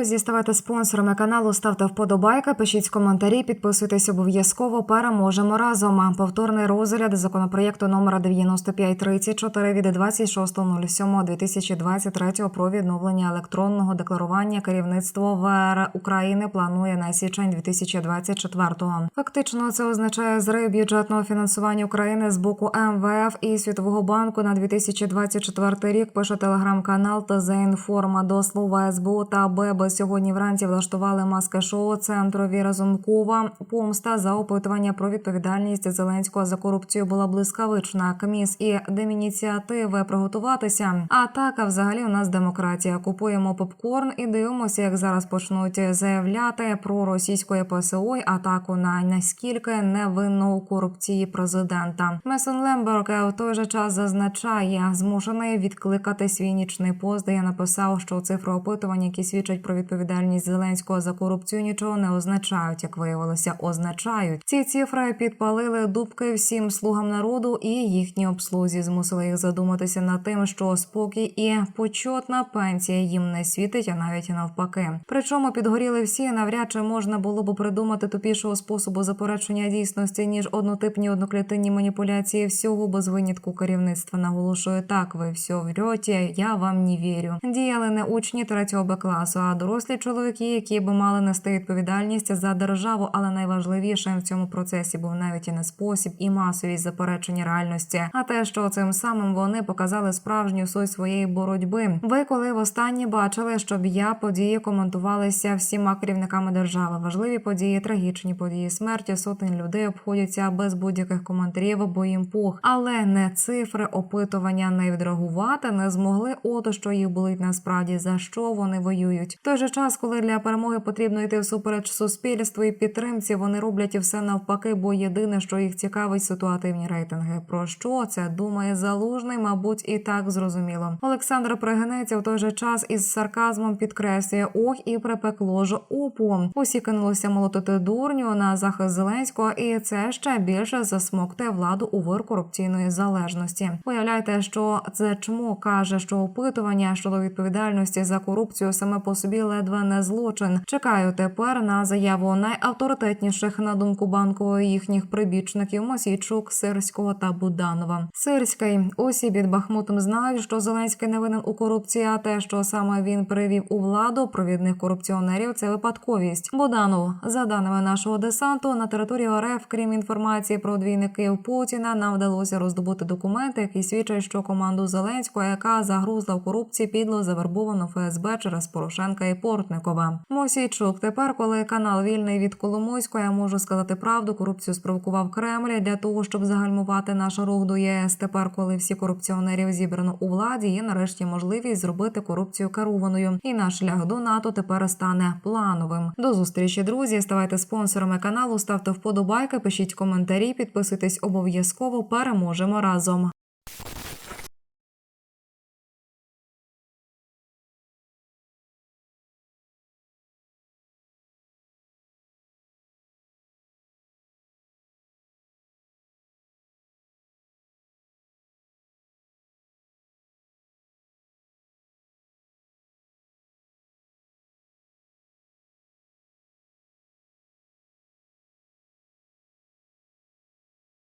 друзі, ставайте спонсорами каналу, ставте вподобайки, пишіть коментарі, підписуйтесь обов'язково. Переможемо разом. Повторний розгляд законопроєкту номер 9534 від 26.07.2023 про відновлення електронного декларування керівництво ВР України планує на січень 2024-го. Фактично, це означає зрив бюджетного фінансування України з боку МВФ і Світового банку на 2024 рік. Пише телеграм-канал ТЗ Інформа до слова СБУ та БЕБ сьогодні вранці влаштували маски шоу центрові Разумкова. Помста за опитування про відповідальність Зеленського за корупцію була блискавична. КМІС і демініціативи приготуватися. Атака взагалі у нас демократія. Купуємо попкорн і дивимося, як зараз почнуть заявляти про російської ПСО й атаку на наскільки невинну у корупції президента. Месон Лемберг в той же час зазначає, змушений відкликати свій нічний пост, де я написав, що цифри опитування, які свідчать про відповідальність Зеленського за корупцію, нічого не означають. Як виявилося, означають ці цифри підпалили дубки всім слугам народу і їхній обслузі. Змусили їх задуматися над тим, що спокій і почетна пенсія їм не світить, а навіть навпаки. Причому підгоріли всі. Навряд чи можна було б придумати тупішого способу заперечення дійсності ніж однотипні одноклітинні маніпуляції всього без винятку керівництва. Наголошую так. Ви все врете, я вам не вірю. Діяли не учні третього Б класу, а дорослі чоловіки, які би мали нести відповідальність за державу. Але найважливішим в цьому процесі був навіть і не спосіб і масовість заперечення реальності, а те, що цим самим вони показали справжню суть своєї боротьби. Ви коли востаннє бачили, щоб я події коментувалися всіма керівниками держави. Важливі події, трагічні події, смерті сотень людей обходяться без будь-яких коментарів, бо їм пух, але не цифри опитування не відреагувати не змогли. Ото що їх болить насправді за що вони воюють. В той же час, коли для перемоги потрібно йти всупереч суспільству і підтримці, вони роблять все навпаки, бо єдине, що їх цікавить, ситуативні рейтинги. Про що це думає залужний? Мабуть, і так зрозуміло. Олександр Пригинеться в той же час із сарказмом підкреслює ох і припекло ж опу. Усі кинулися молотити дурню на захист Зеленського, і це ще більше засмокте владу у вир корупційної залежності. Уявляйте, що це чмо каже, що опитування щодо відповідальності за корупцію саме по собі ледве не злочин. Чекаю тепер на заяву найавторитетніших на думку банкової їхніх прибічників Мосійчук, Сирського та Буданова. Сирський усі під Бахмутом знають, що Зеленський не винен у корупції, а те, що саме він привів у владу провідних корупціонерів, це випадковість. Буданов, за даними нашого десанту, на території РФ, крім інформації про двійників Путіна, нам вдалося роздобути документи, які свідчать, що команду Зеленського, яка загрузла в корупції, підло завербовано ФСБ через Порошенка і Портникова. Мосійчук, тепер, коли канал вільний від Коломойського, я можу сказати правду. Корупцію спровокував Кремль для того, щоб загальмувати наш рух до ЄС. Тепер, коли всі корупціонерів зібрано у владі, є нарешті можливість зробити корупцію керованою. І наш шлях до НАТО тепер стане плановим. До зустрічі, друзі. Ставайте спонсорами каналу, ставте вподобайки, пишіть коментарі, підписуйтесь обов'язково. Переможемо разом.